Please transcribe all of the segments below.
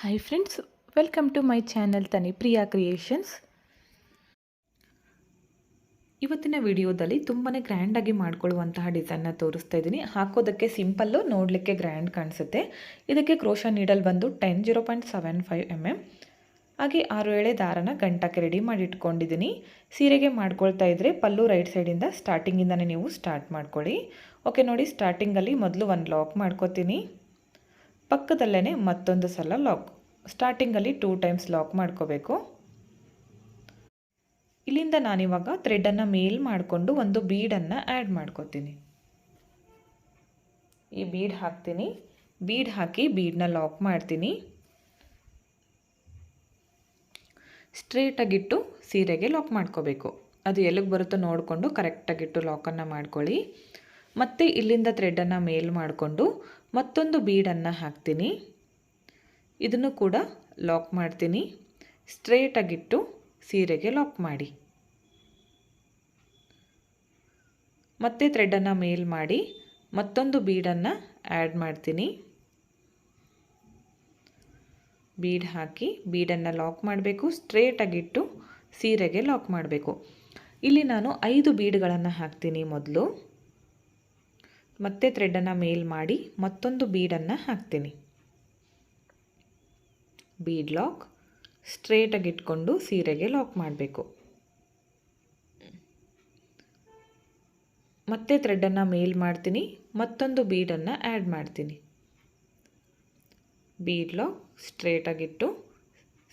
Hi friends welcome to my channel Tani Priya creations ಇವತ್ತಿನ ವಿಡಿಯೋದಲ್ಲಿ ತುಂಬಾ ಗ್ರ್ಯಾಂಡಾಗಿ ಮಾಡ್ಕೊಳ್ಳುವಂತಹ ಡಿಸೈನ್ನ ತೋರಿಸ್ತಾ ಇದ್ದೀನಿ. ಹಾಕೋದಕ್ಕೆ ಸಿಂಪಲ್ಲು ನೋಡಲಿಕ್ಕೆ ಗ್ರ್ಯಾಂಡ್ ಕಾಣಿಸುತ್ತೆ. ಇದಕ್ಕೆ ಕ್ರೋಶ ನೀಡಲ್ ಬಂದು ten zero point seven five M M ಹಾಗೆ ಆರು ಎಳೆ ದಾರನ ಗಂಟಕ್ಕೆ ರೆಡಿ ಮಾಡಿ ಇಟ್ಕೊಂಡಿದ್ದೀನಿ. ಸೀರೆಗೆ ಮಾಡ್ಕೊಳ್ತಾ ಇದ್ದರೆ ಪಲ್ಲು ರೈಟ್ ಸೈಡಿಂದ ಸ್ಟಾರ್ಟಿಂಗಿಂದನೇ ನೀವು ಸ್ಟಾರ್ಟ್ ಮಾಡ್ಕೊಳ್ಳಿ. ಓಕೆ ನೋಡಿ ಸ್ಟಾರ್ಟಿಂಗಲ್ಲಿ ಮೊದಲು ಒಂದು ಲಾಕ್ ಮಾಡ್ಕೋತೀನಿ. ಪಕ್ಕದಲ್ಲೇ ಮತ್ತೊಂದು ಸಲ ಲಾಕ್ ಸ್ಟಾರ್ಟಿಂಗಲ್ಲಿ ಟೂ ಟೈಮ್ಸ್ ಲಾಕ್ ಮಾಡ್ಕೋಬೇಕು. ಇಲ್ಲಿಂದ ನಾನಿವಾಗ ಥ್ರೆಡನ್ನು ಮೇಲ್ ಮಾಡಿಕೊಂಡು ಒಂದು ಬೀಡನ್ನು ಆ್ಯಡ್ ಮಾಡ್ಕೋತೀನಿ. ಈ ಬೀಡ್ ಹಾಕ್ತೀನಿ. ಬೀಡ್ ಹಾಕಿ ಬೀಡನ್ನ ಲಾಕ್ ಮಾಡ್ತೀನಿ. ಸ್ಟ್ರೇಟಾಗಿಟ್ಟು ಸೀರೆಗೆ ಲಾಕ್ ಮಾಡ್ಕೋಬೇಕು. ಅದು ಎಲ್ಲಿಗೆ ಬರುತ್ತೋ ನೋಡಿಕೊಂಡು ಕರೆಕ್ಟಾಗಿಟ್ಟು ಲಾಕನ್ನು ಮಾಡ್ಕೊಳ್ಳಿ. ಮತ್ತು ಇಲ್ಲಿಂದ ಥ್ರೆಡನ್ನು ಮೇಲ್ ಮಾಡಿಕೊಂಡು ಮತ್ತೊಂದು ಬೀಡನ್ನು ಹಾಕ್ತೀನಿ. ಇದನ್ನು ಕೂಡ ಲಾಕ್ ಮಾಡ್ತೀನಿ. ಸ್ಟ್ರೇಟಾಗಿಟ್ಟು ಸೀರೆಗೆ ಲಾಕ್ ಮಾಡಿ. ಮತ್ತೆ ಥ್ರೆಡನ್ನು ಮೇಲ್ ಮಾಡಿ ಮತ್ತೊಂದು ಬೀಡನ್ನು ಆ್ಯಡ್ ಮಾಡ್ತೀನಿ. ಬೀಡ್ ಹಾಕಿ ಬೀಡನ್ನು ಲಾಕ್ ಮಾಡಬೇಕು. ಸ್ಟ್ರೇಟಾಗಿಟ್ಟು ಸೀರೆಗೆ ಲಾಕ್ ಮಾಡಬೇಕು. ಇಲ್ಲಿ ನಾನು ಐದು ಬೀಡ್ಗಳನ್ನು ಹಾಕ್ತೀನಿ ಮೊದಲು. ಮತ್ತೆ ಥ್ರೆಡನ್ನು ಮೇಲ್ ಮಾಡಿ ಮತ್ತೊಂದು ಬೀಡನ್ನು ಹಾಕ್ತೀನಿ. ಬೀಡ್ ಲಾಕ್, ಸ್ಟ್ರೇಟಾಗಿ ಇಟ್ಕೊಂಡು ಸೀರೆಗೆ ಲಾಕ್ ಮಾಡಬೇಕು. ಮತ್ತೆ ಥ್ರೆಡನ್ನು ಮೇಲ್ ಮಾಡ್ತೀನಿ, ಮತ್ತೊಂದು ಬೀಡನ್ನು ಆ್ಯಡ್ ಮಾಡ್ತೀನಿ. ಬೀಡ್ ಲಾಕ್ ಸ್ಟ್ರೇಟಾಗಿಟ್ಟು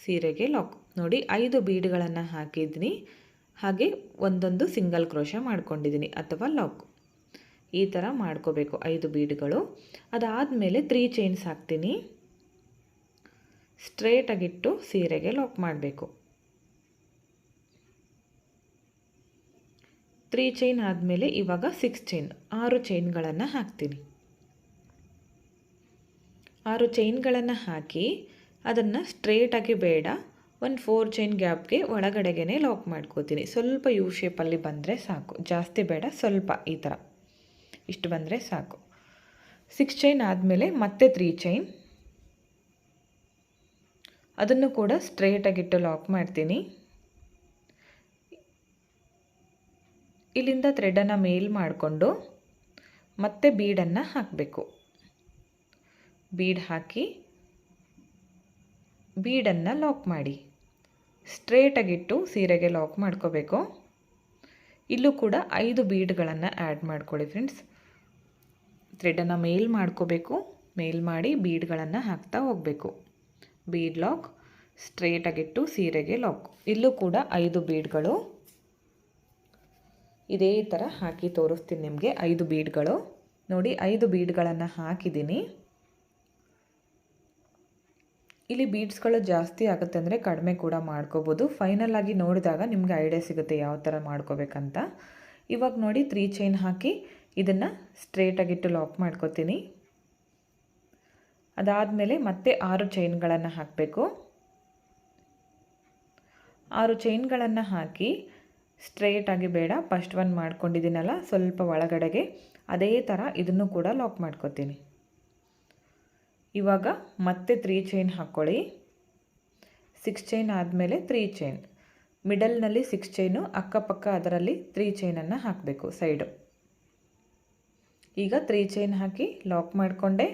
ಸೀರೆಗೆ ಲಾಕ್. ನೋಡಿ, ಐದು ಬೀಡ್ಗಳನ್ನು ಹಾಕಿದ್ದೀನಿ. ಹಾಗೆ ಒಂದೊಂದು ಸಿಂಗಲ್ ಕ್ರೋಶ ಮಾಡ್ಕೊಂಡಿದ್ದೀನಿ, ಅಥವಾ ಲಾಕ್. ಈ ಥರ ಮಾಡ್ಕೋಬೇಕು ಐದು ಬೀಡ್ಗಳು. ಅದಾದಮೇಲೆ ತ್ರೀ ಚೈನ್ಸ್ ಹಾಕ್ತೀನಿ. ಸ್ಟ್ರೇಟಾಗಿಟ್ಟು ಸೀರೆಗೆ ಲಾಕ್ ಮಾಡಬೇಕು. ತ್ರೀ ಚೈನ್ ಆದಮೇಲೆ ಇವಾಗ ಸಿಕ್ಸ್ ಚೈನ್ ಆರು ಚೈನ್ಗಳನ್ನು ಹಾಕ್ತೀನಿ. ಆರು ಚೈನ್ಗಳನ್ನು ಹಾಕಿ ಅದನ್ನು ಸ್ಟ್ರೇಟಾಗಿ ಬೇಡ, ಒಂದು ಫೋರ್ ಚೈನ್ ಗ್ಯಾಪ್ಗೆ ಒಳಗಡೆಗೆ ಲಾಕ್ ಮಾಡ್ಕೋತೀನಿ. ಸ್ವಲ್ಪ ಯು ಶೇಪಲ್ಲಿ ಬಂದರೆ ಸಾಕು. ಜಾಸ್ತಿ ಬೇಡ, ಸ್ವಲ್ಪ ಈ ಥರ ಇಷ್ಟು ಬಂದರೆ ಸಾಕು. ಸಿಕ್ಸ್ ಚೈನ್ ಆದಮೇಲೆ ಮತ್ತೆ ತ್ರೀ ಚೈನ್ ಅದನ್ನು ಕೂಡ ಸ್ಟ್ರೇಟಾಗಿಟ್ಟು ಲಾಕ್ ಮಾಡ್ತೀನಿ. ಇಲ್ಲಿಂದ ಥ್ರೆಡನ್ನು ಮೇಲ್ ಮಾಡಿಕೊಂಡು ಮತ್ತೆ ಬೀಡನ್ನು ಹಾಕಬೇಕು. ಬೀಡ್ ಹಾಕಿ ಬೀಡನ್ನು ಲಾಕ್ ಮಾಡಿ. ಸ್ಟ್ರೇಟಾಗಿಟ್ಟು ಸೀರೆಗೆ ಲಾಕ್ ಮಾಡ್ಕೋಬೇಕು. ಇಲ್ಲೂ ಕೂಡ ಐದು ಬೀಡ್ಗಳನ್ನು ಆ್ಯಡ್ ಮಾಡ್ಕೊಳ್ಳಿ ಫ್ರೆಂಡ್ಸ್ ಥ್ರೆಡನ್ನು ಮೇಲ್ ಮಾಡ್ಕೋಬೇಕು. ಮೇಲ್ ಮಾಡಿ ಬೀಡ್ಗಳನ್ನು ಹಾಕ್ತಾ ಹೋಗಬೇಕು. ಬೀಡ್ ಲಾಕ್ ಸ್ಟ್ರೇಟಾಗಿಟ್ಟು ಸೀರೆಗೆ ಲಾಕ್. ಇಲ್ಲೂ ಕೂಡ ಐದು ಬೀಡ್ಗಳು. ಇದೇ ಥರ ಹಾಕಿ ತೋರಿಸ್ತೀನಿ ನಿಮಗೆ, ಐದು ಬೀಡ್ಗಳು. ನೋಡಿ, ಐದು ಬೀಡ್ಗಳನ್ನು ಹಾಕಿದ್ದೀನಿ. ಇಲ್ಲಿ ಬೀಡ್ಸ್ಗಳು ಜಾಸ್ತಿ ಆಗುತ್ತೆ ಅಂದರೆ ಕಡಿಮೆ ಕೂಡ ಮಾಡ್ಕೋಬೋದು. ಫೈನಲ್ ಆಗಿ ನೋಡಿದಾಗ ನಿಮಗೆ ಐಡಿಯಾ ಸಿಗುತ್ತೆ ಯಾವ ಥರ ಮಾಡ್ಕೋಬೇಕಂತ. ಇವಾಗ ನೋಡಿ ತ್ರೀ ಚೈನ್ ಹಾಕಿ ಇದನ್ನು ಸ್ಟ್ರೇಟಾಗಿಟ್ಟು ಲಾಕ್ ಮಾಡ್ಕೋತೀನಿ. ಅದಾದಮೇಲೆ ಮತ್ತೆ ಆರು ಚೈನ್ಗಳನ್ನು ಹಾಕಬೇಕು. ಆರು ಚೈನ್ಗಳನ್ನು ಹಾಕಿ ಸ್ಟ್ರೇಟಾಗಿ ಬೇಡ ಫಸ್ಟ್ ಒನ್ ಮಾಡ್ಕೊಂಡಿದ್ದೀನಲ್ಲ, ಸ್ವಲ್ಪ ಒಳಗಡೆಗೆ ಅದೇ ಥರ ಇದನ್ನು ಕೂಡ ಲಾಕ್ ಮಾಡ್ಕೋತೀನಿ. ಇವಾಗ ಮತ್ತೆ ತ್ರೀ ಚೈನ್ ಹಾಕ್ಕೊಳ್ಳಿ ಸಿಕ್ಸ್ ಚೈನ್ ಆದಮೇಲೆ ತ್ರೀ ಚೈನ್ ಮಿಡಲ್ನಲ್ಲಿ ಸಿಕ್ಸ್ ಚೈನು ಅಕ್ಕಪಕ್ಕ ಅದರಲ್ಲಿ ತ್ರೀ ಚೈನನ್ನು ಹಾಕಬೇಕು ಸೈಡು ಈಗ ತ್ರೀ ಚೈನ್ ಹಾಕಿ ಲಾಕ್ ಮಾಡಿಕೊಂಡೆ.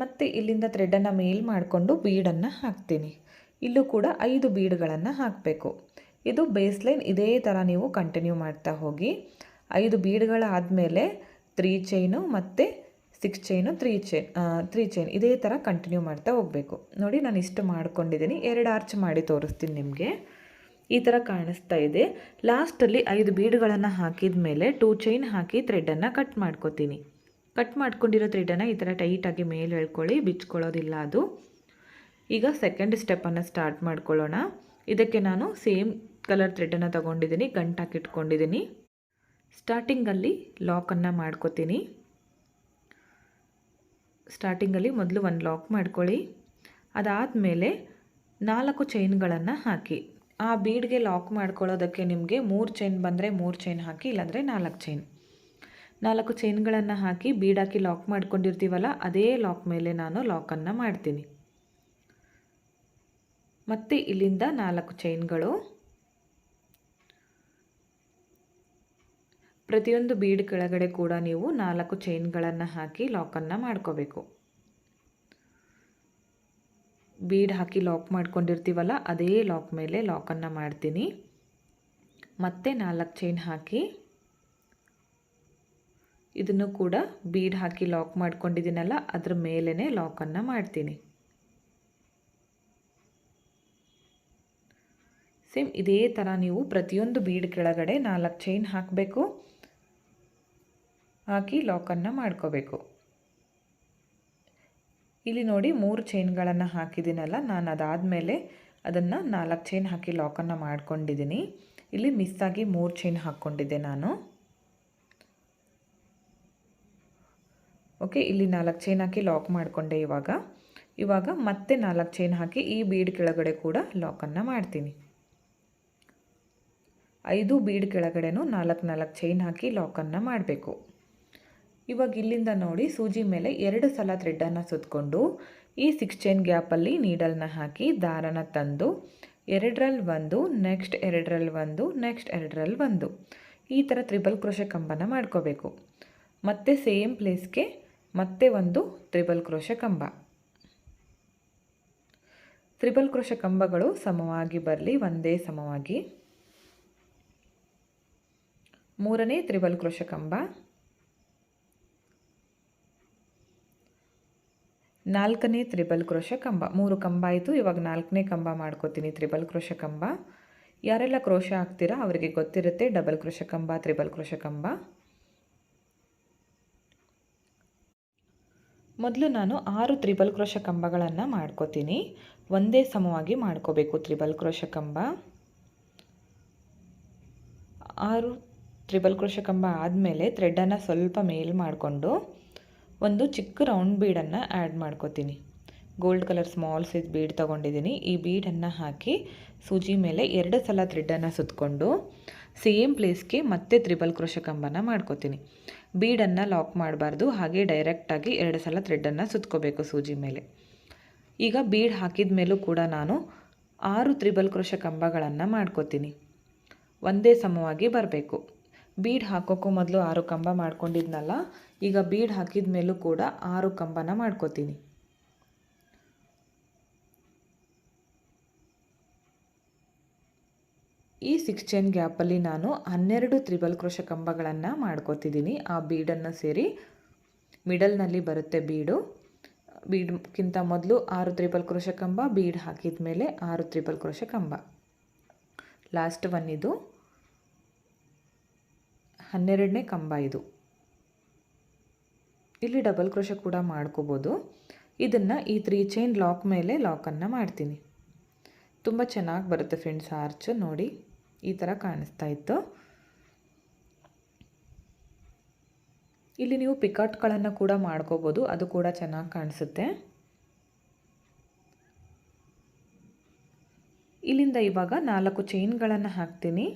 ಮತ್ತು ಇಲ್ಲಿಂದ ಥ್ರೆಡನ್ನು ಮೇಲ್ ಮಾಡಿಕೊಂಡು ಬೀಡನ್ನು ಹಾಕ್ತೀನಿ. ಇಲ್ಲೂ ಕೂಡ ಐದು ಬೀಡ್ಗಳನ್ನು ಹಾಕಬೇಕು. ಇದು ಬೇಸ್ ಲೈನ್ ಇದೇ ಥರ ನೀವು ಕಂಟಿನ್ಯೂ ಮಾಡ್ತಾ ಹೋಗಿ. ಐದು ಬೀಡ್ಗಳಾದಮೇಲೆ ತ್ರೀ ಚೈನು ಮತ್ತು six chain three chain three chain ಇದೇ ಥರ ಕಂಟಿನ್ಯೂ ಮಾಡ್ತಾ ಹೋಗಬೇಕು. ನೋಡಿ ನಾನು ಇಷ್ಟು ಮಾಡ್ಕೊಂಡಿದ್ದೀನಿ. ಎರಡು ಆರ್ಚ್ ಮಾಡಿ ತೋರಿಸ್ತೀನಿ ನಿಮಗೆ. ಈ ಥರ ಕಾಣಿಸ್ತಾ ಇದೆ. ಲಾಸ್ಟಲ್ಲಿ ಐದು ಬೀಡ್ಗಳನ್ನು ಹಾಕಿದ ಮೇಲೆ ಟೂ ಚೈನ್ ಹಾಕಿ ಥ್ರೆಡ್ಡನ್ನು ಕಟ್ ಮಾಡ್ಕೋತೀನಿ. ಕಟ್ ಮಾಡ್ಕೊಂಡಿರೋ ಥ್ರೆಡನ್ನು ಈ ಥರ ಟೈಟಾಗಿ ಮೇಲೆ ಎಳ್ಕೊಳ್ಳಿ, ಬಿಚ್ಕೊಳ್ಳೋದಿಲ್ಲ ಅದು. ಈಗ ಸೆಕೆಂಡ್ ಸ್ಟೆಪ್ಪನ್ನು ಸ್ಟಾರ್ಟ್ ಮಾಡ್ಕೊಳ್ಳೋಣ. ಇದಕ್ಕೆ ನಾನು ಸೇಮ್ ಕಲರ್ ಥ್ರೆಡನ್ನು ತೊಗೊಂಡಿದ್ದೀನಿ ಗಂಟಾಕಿಟ್ಕೊಂಡಿದ್ದೀನಿ ಸ್ಟಾರ್ಟಿಂಗಲ್ಲಿ ಲಾಕನ್ನು ಮಾಡ್ಕೋತೀನಿ. ಸ್ಟಾರ್ಟಿಂಗಲ್ಲಿ ಮೊದಲು ಒಂದು ಲಾಕ್ ಮಾಡ್ಕೊಳ್ಳಿ. ಅದಾದಮೇಲೆ ನಾಲ್ಕು ಚೈನ್ಗಳನ್ನು ಹಾಕಿ. ಆ ಬೀಡ್ಗೆ ಲಾಕ್ ಮಾಡ್ಕೊಳ್ಳೋದಕ್ಕೆ ನಿಮಗೆ ಮೂರು ಚೈನ್ ಬಂದರೆ ಮೂರು ಚೈನ್ ಹಾಕಿ, ಇಲ್ಲಾಂದರೆ ನಾಲ್ಕು ಚೈನ್ ನಾಲ್ಕು ಚೈನ್ಗಳನ್ನು ಹಾಕಿ ಬೀಡಾಕಿ ಲಾಕ್ ಮಾಡ್ಕೊಂಡಿರ್ತೀವಲ್ಲ, ಅದೇ ಲಾಕ್ ಮೇಲೆ ನಾನು ಲಾಕನ್ನು ಮಾಡ್ತೀನಿ. ಮತ್ತು ಇಲ್ಲಿಂದ ನಾಲ್ಕು ಚೈನ್ಗಳು. ಪ್ರತಿಯೊಂದು ಬೀಡ್ ಕೆಳಗಡೆ ಕೂಡ ನೀವು ನಾಲ್ಕು ಚೈನ್ಗಳನ್ನು ಹಾಕಿ ಲಾಕನ್ನು ಮಾಡ್ಕೋಬೇಕು. ಬೀಡ್ ಹಾಕಿ ಲಾಕ್ ಮಾಡ್ಕೊಂಡಿರ್ತೀವಲ್ಲ, ಅದೇ ಲಾಕ್ ಮೇಲೆ ಲಾಕನ್ನು ಮಾಡ್ತೀನಿ. ಮತ್ತೆ ನಾಲ್ಕು ಚೈನ್ ಹಾಕಿ ಇದನ್ನು ಕೂಡ ಬೀಡ್ ಹಾಕಿ ಲಾಕ್ ಮಾಡ್ಕೊಂಡಿದ್ದೀನಲ್ಲ, ಅದ್ರ ಮೇಲೇ ಲಾಕನ್ನು ಮಾಡ್ತೀನಿ. ಸೇಮ್ ಇದೇ ಥರ ನೀವು ಪ್ರತಿಯೊಂದು ಬೀಡ್ ಕೆಳಗಡೆ ನಾಲ್ಕು ಚೈನ್ ಹಾಕಬೇಕು. ಹಾಕಿ ಲಾಕನ್ನು ಮಾಡ್ಕೋಬೇಕು. ಇಲ್ಲಿ ನೋಡಿ ಮೂರು ಚೈನ್ಗಳನ್ನು ಹಾಕಿದ್ದೀನಲ್ಲ, ನಾನು ಅದಾದಮೇಲೆ ಅದನ್ನು ನಾಲ್ಕು ಚೈನ್ ಹಾಕಿ ಲಾಕನ್ನು ಮಾಡ್ಕೊಂಡಿದ್ದೀನಿ. ಇಲ್ಲಿ ಮಿಸ್ ಆಗಿ ಮೂರು ಚೈನ್ ಹಾಕ್ಕೊಂಡಿದ್ದೆ ನಾನು. ಓಕೆ ಇಲ್ಲಿ ನಾಲ್ಕು ಚೈನ್ ಹಾಕಿ ಲಾಕ್ ಮಾಡಿಕೊಂಡೆ ಇವಾಗ. ಇವಾಗ ಮತ್ತೆ ನಾಲ್ಕು ಚೈನ್ ಹಾಕಿ ಈ ಬೀಡ್ ಕೆಳಗಡೆ ಕೂಡ ಲಾಕನ್ನು ಮಾಡ್ತೀನಿ. ಐದು ಬೀಡ್ ಕೆಳಗಡೆನೂ ನಾಲ್ಕು ನಾಲ್ಕು ಚೈನ್ ಹಾಕಿ ಲಾಕನ್ನು ಮಾಡಬೇಕು. ಇವಾಗ ಇಲ್ಲಿಂದ ನೋಡಿ ಸೂಜಿ ಮೇಲೆ ಎರಡು ಸಲ ಥ್ರೆಡ್ಡನ್ನು ಸುತ್ತಕೊಂಡು ಈ ಸಿಕ್ಸ್ ಚೈನ್ ಗ್ಯಾಪಲ್ಲಿ ನೀಡಲ್ನ ಹಾಕಿ ದಾರನ ತಂದು ಎರಡರಲ್ಲಿ ಒಂದು ನೆಕ್ಸ್ಟ್ ಎರಡರಲ್ಲಿ ಒಂದು ನೆಕ್ಸ್ಟ್ ಎರಡರಲ್ಲಿ ಒಂದು. ಈ ಥರ ತ್ರಿಬಲ್ ಕ್ರೋಶ ಕಂಬನ ಮಾಡ್ಕೋಬೇಕು. ಮತ್ತೆ ಸೇಮ್ ಪ್ಲೇಸ್ಗೆ ಮತ್ತೆ ಒಂದು ತ್ರಿಬಲ್ ಕ್ರೋಶ ಕಂಬ. ತ್ರಿಬಲ್ ಕ್ರೋಶ ಕಂಬಗಳು ಸಮವಾಗಿ ಬರಲಿ, ಒಂದೇ ಸಮವಾಗಿ. ಮೂರನೇ ತ್ರಿಬಲ್ ಕ್ರೋಶ ಕಂಬ. ನಾಲ್ಕನೇ ತ್ರಿಬಲ್ ಕ್ರೋಶ ಕಂಬ. ಮೂರು ಕಂಬ ಆಯಿತು, ಇವಾಗ ನಾಲ್ಕನೇ ಕಂಬ ಮಾಡ್ಕೋತೀನಿ, ತ್ರಿಬಲ್ ಕ್ರೋಶ ಕಂಬ. ಯಾರೆಲ್ಲ ಕ್ರೋಶ ಹಾಕ್ತೀರಾ ಅವರಿಗೆ ಗೊತ್ತಿರುತ್ತೆ, ಡಬಲ್ ಕ್ರೋಶ ಕಂಬ, ತ್ರಿಬಲ್ ಕ್ರೋಶ ಕಂಬ. ಮೊದಲು ನಾನು ಆರು ತ್ರಿಬಲ್ ಕ್ರೋಶ ಕಂಬಗಳನ್ನು ಮಾಡ್ಕೋತೀನಿ. ಒಂದೇ ಸಮವಾಗಿ ಮಾಡ್ಕೋಬೇಕು ತ್ರಿಬಲ್ ಕ್ರೋಶ ಕಂಬ. ಆರು ತ್ರಿಬಲ್ ಕ್ರೋಶ ಕಂಬ ಆದಮೇಲೆ ಥ್ರೆಡ್ಡನ್ನು ಸ್ವಲ್ಪ ಮೇಲ್ ಮಾಡಿಕೊಂಡು ಒಂದು ಚಿಕ್ಕ ರೌಂಡ್ ಬೀಡನ್ನು ಆ್ಯಡ್ ಮಾಡ್ಕೋತೀನಿ. Gold colour small size bead ತೊಗೊಂಡಿದ್ದೀನಿ. ಈ ಬೀಡನ್ನು ಹಾಕಿ ಸೂಜಿ ಮೇಲೆ ಎರಡು ಸಲ ಥ್ರೆಡ್ಡನ್ನು ಸುತ್ತಕೊಂಡು ಸೇಮ್ ಪ್ಲೇಸ್ಗೆ ಮತ್ತೆ ತ್ರಿಬಲ್ ಕ್ರೋಶ ಕಂಬನ ಮಾಡ್ಕೋತೀನಿ. ಬೀಡನ್ನು ಲಾಕ್ ಮಾಡಬಾರ್ದು, ಹಾಗೆ ಡೈರೆಕ್ಟಾಗಿ ಎರಡು ಸಲ ಥ್ರೆಡ್ಡನ್ನು ಸುತ್ಕೋಬೇಕು ಸೂಜಿ ಮೇಲೆ. ಈಗ ಬೀಡ್ ಹಾಕಿದ ಮೇಲೂ ಕೂಡ ನಾನು ಆರು ತ್ರಿಬಲ್ ಕ್ರೋಶ ಕಂಬಗಳನ್ನು ಮಾಡ್ಕೋತೀನಿ. ಒಂದೇ ಸಮವಾಗಿ ಬರಬೇಕು. ಬೀಡ್ ಹಾಕೋಕ್ಕೂ ಮೊದಲು ಆರು ಕಂಬ ಮಾಡ್ಕೊಂಡಿದ್ನಲ್ಲ, ಈಗ ಬೀಡ್ ಹಾಕಿದ ಮೇಲೂ ಕೂಡ ಆರು ಕಂಬನ ಮಾಡ್ಕೋತೀನಿ. ಈ ಸಿಕ್ಸ್ ಚೈನ್ ಗ್ಯಾಪಲ್ಲಿ ನಾನು ಹನ್ನೆರಡು ತ್ರಿಬಲ್ ಕ್ರೋಶ ಕಂಬಗಳನ್ನು ಮಾಡ್ಕೋತಿದ್ದೀನಿ. ಆ ಬೀಡನ್ನು ಸೇರಿ ಮಿಡಲ್ನಲ್ಲಿ ಬರುತ್ತೆ ಬೀಡು. ಬೀಡ್ಗಿಂತ ಮೊದಲು ಆರು ತ್ರಿಬಲ್ ಕ್ರೋಶ ಕಂಬ ಬೀಡ್ ಹಾಕಿದ ಮೇಲೆ ಆರು ತ್ರಿಬಲ್ ಕ್ರೋಶ ಕಂಬ ಲಾಸ್ಟ್ ಒನ್ ಇದು. ಹನ್ನೆರಡನೇ ಕಂಬ ಇದು. ಇಲ್ಲಿ ಡಬಲ್ ಕ್ರೋಶ ಕೂಡ ಮಾಡ್ಕೋಬೋದು. ಇದನ್ನು ಈ ತ್ರೀ ಚೈನ್ ಲಾಕ್ ಮೇಲೆ ಲಾಕನ್ನು ಮಾಡ್ತೀನಿ. ತುಂಬ ಚೆನ್ನಾಗಿ ಬರುತ್ತೆ ಫ್ರೆಂಡ್ಸ್, ಆರ್ಚ್ ನೋಡಿ. ಈ ಥರ ಕಾಣಿಸ್ತಾ ಇತ್ತು. ಇಲ್ಲಿ ನೀವು ಪಿಕಾಟ್ಗಳನ್ನು ಕೂಡ ಮಾಡ್ಕೋಬೋದು, ಅದು ಕೂಡ ಚೆನ್ನಾಗಿ ಕಾಣಿಸುತ್ತೆ. ಇಲ್ಲಿಂದ ಇವಾಗ ನಾಲ್ಕು ಚೈನ್ಗಳನ್ನು ಹಾಕ್ತೀನಿ.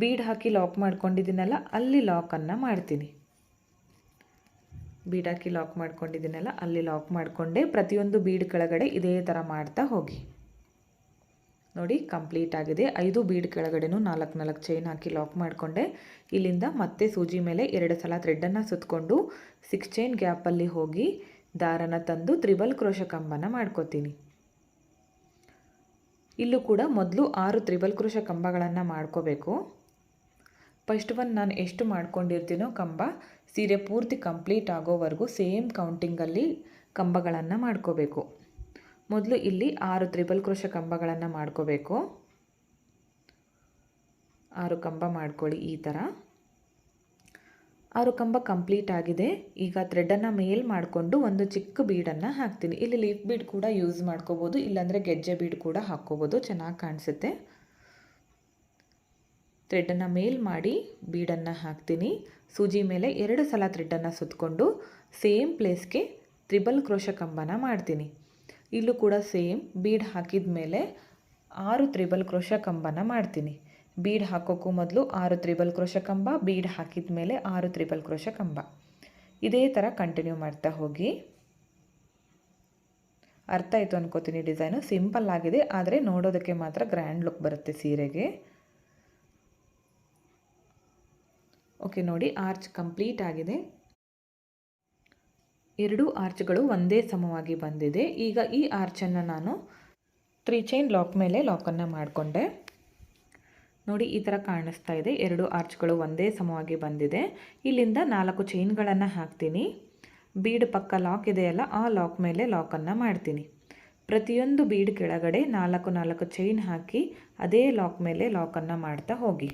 ಬೀಡ್ ಹಾಕಿ ಲಾಕ್ ಮಾಡ್ಕೊಂಡಿದ್ದೀನಲ್ಲ, ಅಲ್ಲಿ ಲಾಕನ್ನು ಮಾಡ್ತೀನಿ. ಬೀಡ್ ಹಾಕಿ ಲಾಕ್ ಮಾಡ್ಕೊಂಡಿದ್ದೀನಲ್ಲ, ಅಲ್ಲಿ ಲಾಕ್ ಮಾಡಿಕೊಂಡೆ, ಪ್ರತಿಯೊಂದು ಬೀಡ್ ಕೆಳಗಡೆ ಇದೇ ಥರ ಮಾಡ್ತಾ ಹೋಗಿ. ನೋಡಿ, ಕಂಪ್ಲೀಟ್ ಆಗಿದೆ. ಐದು ಬೀಡ್ ಕೆಳಗಡೆನೂ ನಾಲ್ಕು ನಾಲ್ಕು ಚೈನ್ ಹಾಕಿ ಲಾಕ್ ಮಾಡಿಕೊಂಡೆ. ಇಲ್ಲಿಂದ ಮತ್ತೆ ಸೂಜಿ ಮೇಲೆ ಎರಡು ಸಲ ಥ್ರೆಡ್ಡನ್ನು ಸುತ್ತಕೊಂಡು ಸಿಕ್ಸ್ ಚೈನ್ ಗ್ಯಾಪಲ್ಲಿ ಹೋಗಿ ದಾರನ ತಂದು ತ್ರಿಬಲ್ ಕ್ರೋಶ ಕಂಬನ ಮಾಡ್ಕೋತೀನಿ. ಇಲ್ಲೂ ಕೂಡ ಮೊದಲು ಆರು ತ್ರಿಬಲ್ ಕ್ರೋಶ ಕಂಬಗಳನ್ನು ಮಾಡ್ಕೋಬೇಕು. ಫಸ್ಟ್ ಒನ್ ನಾನು ಎಷ್ಟು ಮಾಡ್ಕೊಂಡಿರ್ತೀನೋ ಕಂಬ ಸೀರೆ ಪೂರ್ತಿ ಕಂಪ್ಲೀಟ್ ಆಗೋವರೆಗೂ ಸೇಮ್ ಕೌಂಟಿಂಗಲ್ಲಿ ಕಂಬಗಳನ್ನು ಮಾಡ್ಕೋಬೇಕು. ಮೊದಲು ಇಲ್ಲಿ ಆರು ತ್ರಿಬಲ್ ಕ್ರೋಶ ಕಂಬಗಳನ್ನು ಮಾಡ್ಕೋಬೇಕು. ಆರು ಕಂಬ ಮಾಡ್ಕೊಳ್ಳಿ ಈ ಥರ ಆರು ಕಂಬ ಕಂಪ್ಲೀಟ್ ಆಗಿದೆ. ಈಗ ಥ್ರೆಡನ್ನು ಮೇಲ್ ಮಾಡಿಕೊಂಡು ಒಂದು ಚಿಕ್ಕ ಬೀಡನ್ನು ಹಾಕ್ತೀನಿ. ಇಲ್ಲಿ ಲೀಫ್ ಬೀಡ್ ಕೂಡ ಯೂಸ್ ಮಾಡ್ಕೋಬೋದು. ಇಲ್ಲಾಂದರೆ ಗೆಜ್ಜೆ ಬೀಡ್ ಕೂಡ ಹಾಕ್ಕೋಬೋದು. ಚೆನ್ನಾಗಿ ಕಾಣಿಸುತ್ತೆ. ಥ್ರೆಡನ್ನು ಮೇಲ್ ಮಾಡಿ ಬೀಡನ್ನು ಹಾಕ್ತೀನಿ. ಸೂಜಿ ಮೇಲೆ ಎರಡು ಸಲ ಥ್ರೆಡನ್ನು ಸುತ್ತಕೊಂಡು ಸೇಮ್ ಪ್ಲೇಸ್ಗೆ ತ್ರಿಬಲ್ ಕ್ರೋಶ ಕಂಬನ ಮಾಡ್ತೀನಿ. ಇಲ್ಲೂ ಕೂಡ ಸೇಮ್, ಬೀಡ್ ಹಾಕಿದ ಮೇಲೆ ಆರು ತ್ರಿಬಲ್ ಕ್ರೋಶ ಕಂಬನ ಮಾಡ್ತೀನಿ. ಬೀಡ್ ಹಾಕೋಕ್ಕೂ ಮೊದಲು ಆರು ತ್ರಿಬಲ್ ಕ್ರೋಶ ಕಂಬ, ಬೀಡ್ ಹಾಕಿದ ಮೇಲೆ ಆರು ತ್ರಿಬಲ್ ಕ್ರೋಶ ಕಂಬ. ಇದೇ ಥರ ಕಂಟಿನ್ಯೂ ಮಾಡ್ತಾ ಹೋಗಿ. ಅರ್ಥ ಆಯಿತು ಅನ್ಕೋತೀನಿ ಡಿಸೈನು ಸಿಂಪಲ್ ಆಗಿದೆ, ಆದರೆ ನೋಡೋದಕ್ಕೆ ಮಾತ್ರ ಗ್ರ್ಯಾಂಡ್ ಲುಕ್ ಬರುತ್ತೆ ಸೀರೆಗೆ. ಓಕೆ ನೋಡಿ ಆರ್ಚ್ ಕಂಪ್ಲೀಟ್ ಆಗಿದೆ. ಎರಡೂ ಆರ್ಚ್ಗಳು ಒಂದೇ ಸಮವಾಗಿ ಬಂದಿದೆ. ಈಗ ಈ ಆರ್ಚನ್ನು ನಾನು ತ್ರೀ ಚೈನ್ ಲಾಕ್ ಮೇಲೆ ಲಾಕನ್ನು ಮಾಡಿಕೊಂಡೆ. ನೋಡಿ, ಈ ಥರ ಕಾಣಿಸ್ತಾ ಇದೆ. ಎರಡು ಆರ್ಚ್ಗಳು ಒಂದೇ ಸಮವಾಗಿ ಬಂದಿದೆ. ಇಲ್ಲಿಂದ ನಾಲ್ಕು ಚೈನ್ಗಳನ್ನು ಹಾಕ್ತೀನಿ. ಬೀಡ್ ಪಕ್ಕ ಲಾಕ್ ಇದೆಯಲ್ಲ, ಆ ಲಾಕ್ ಮೇಲೆ ಲಾಕನ್ನು ಮಾಡ್ತೀನಿ. ಪ್ರತಿಯೊಂದು ಬೀಡ್ ಕೆಳಗಡೆ ನಾಲ್ಕು ನಾಲ್ಕು ಚೈನ್ ಹಾಕಿ, ಅದೇ ಲಾಕ್ ಮೇಲೆ ಲಾಕನ್ನು ಮಾಡ್ತಾ ಹೋಗಿ.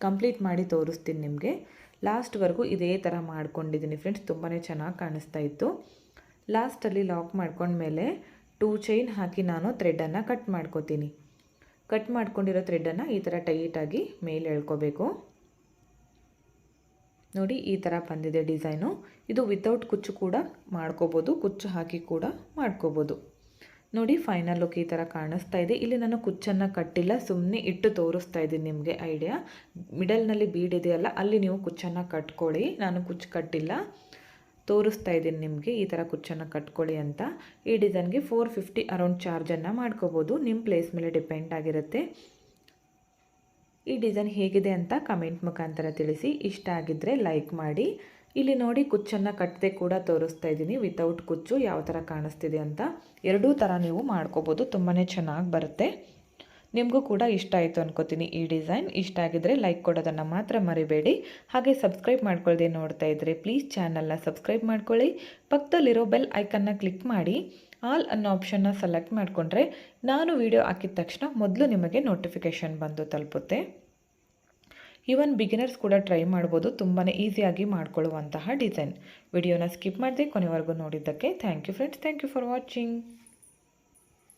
ಕಂಪ್ಲೀಟ್ ಮಾಡಿ ತೋರಿಸ್ತೀನಿ ನಿಮಗೆ. ಲಾಸ್ಟ್ವರೆಗೂ ಇದೇ ಥರ ಮಾಡ್ಕೊಂಡಿದ್ದೀನಿ ಫ್ರೆಂಡ್ಸ್ ತುಂಬಾ ಚೆನ್ನಾಗಿ ಕಾಣಿಸ್ತಾ ಇತ್ತು. ಲಾಸ್ಟಲ್ಲಿ ಲಾಕ್ ಮಾಡ್ಕೊಂಡ್ಮೇಲೆ ಟೂ ಚೈನ್ ಹಾಕಿ ನಾನು ಥ್ರೆಡನ್ನು ಕಟ್ ಮಾಡ್ಕೋತೀನಿ. ಕಟ್ ಮಾಡ್ಕೊಂಡಿರೋ ಥ್ರೆಡನ್ನು ಈ ಥರ ಟೈಟಾಗಿ ಮೇಲೆ ಎಳ್ಕೋಬೇಕು. ನೋಡಿ, ಈ ಥರ ಬಂದಿದೆ ಡಿಸೈನು ಇದು ವಿತೌಟ್ ಕುಚ್ಚು ಕೂಡ ಮಾಡ್ಕೋಬೋದು, ಕುಚ್ಚು ಹಾಕಿ ಕೂಡ ಮಾಡ್ಕೋಬೋದು. ನೋಡಿ ಫೈನಲ್ ಲುಕ್ ಈ ಥರ ಕಾಣಿಸ್ತಾ ಇದೆ. ಇಲ್ಲಿ ನಾನು ಕುಚ್ಚನ್ನು ಕಟ್ಟಿಲ್ಲ ಸುಮ್ಮನೆ ಇಟ್ಟು ತೋರಿಸ್ತಾ ಇದ್ದೀನಿ ನಿಮಗೆ ಐಡಿಯಾ ಮಿಡಲ್ನಲ್ಲಿ ಬೀಡ್ ಇದೆಯಲ್ಲ, ಅಲ್ಲಿ ನೀವು ಕುಚ್ಚನ್ನು ಕಟ್ಕೊಳ್ಳಿ. ನಾನು ಕುಚ್ಚು ಕಟ್ಟಿಲ್ಲ. ತೋರಿಸ್ತಾ ಇದ್ದೀನಿ ನಿಮಗೆ ಈ ಥರ ಕುಚ್ಚನ್ನು ಕಟ್ಕೊಳ್ಳಿ ಅಂತ. ಈ ಡಿಸೈನ್ಗೆ ಫೋರ್ ಫಿಫ್ಟಿ ಅರೌಂಡ್ ಚಾರ್ಜನ್ನು ಮಾಡ್ಕೋಬೋದು. ನಿಮ್ಮ ಪ್ಲೇಸ್ ಮೇಲೆ ಡಿಪೆಂಡ್ ಆಗಿರುತ್ತೆ. ಈ ಡಿಸೈನ್ ಹೇಗಿದೆ ಅಂತ ಕಮೆಂಟ್ ಮುಖಾಂತರ ತಿಳಿಸಿ. ಇಷ್ಟ ಆಗಿದ್ದರೆ ಲೈಕ್ ಮಾಡಿ. ಇಲ್ಲಿ ನೋಡಿ ಕುಚ್ಚನ್ನು ಕಟ್ಟದೆ ಕೂಡ ತೋರಿಸ್ತಾ ಇದ್ದೀನಿ. ವಿತೌಟ್ ಕುಚ್ಚು ಯಾವ ಥರ ಕಾಣಿಸ್ತಿದೆ ಅಂತ. ಎರಡೂ ಥರ ನೀವು ಮಾಡ್ಕೋಬೋದು. ತುಂಬಾ ಚೆನ್ನಾಗಿ ಬರುತ್ತೆ. ನಿಮಗೂ ಕೂಡ ಇಷ್ಟ ಆಯಿತು ಅನ್ಕೋತೀನಿ ಈ ಡಿಸೈನ್. ಇಷ್ಟ ಆಗಿದ್ರೆ ಲೈಕ್ ಕೊಡೋದನ್ನು ಮಾತ್ರ ಮರಿಬೇಡಿ. ಹಾಗೆ ಸಬ್ಸ್ಕ್ರೈಬ್ ಮಾಡ್ಕೊಳ್ಳದೆ ನೋಡ್ತಾ ಇದ್ದರೆ ಪ್ಲೀಸ್ ಚಾನಲ್ನ ಸಬ್ಸ್ಕ್ರೈಬ್ ಮಾಡ್ಕೊಳ್ಳಿ. ಪಕ್ಕದಲ್ಲಿರೋ ಬೆಲ್ ಐಕನ್ನ ಕ್ಲಿಕ್ ಮಾಡಿ. ಆಲ್ ಅನ್ನೋ ಆಪ್ಷನ್ನ ಸೆಲೆಕ್ಟ್ ಮಾಡಿಕೊಂಡ್ರೆ ನಾನು ವಿಡಿಯೋ ಹಾಕಿದ ತಕ್ಷಣ ಮೊದಲು ನಿಮಗೆ ನೋಟಿಫಿಕೇಷನ್ ಬಂದು ತಲುಪುತ್ತೆ. ಈವನ್ ಬಿಗಿನರ್ಸ್ ಕೂಡ ಟ್ರೈ ಮಾಡ್ಬೋದು ತುಂಬಾ ಈಸಿಯಾಗಿ ಮಾಡ್ಕೊಳ್ಳುವಂತಹ ಡಿಸೈನ್ ವಿಡಿಯೋನ ಸ್ಕಿಪ್ ಮಾಡದೆ ಕೊನೆವರೆಗೂ ನೋಡಿದ್ದಕ್ಕೆ thank you friends thank you for watching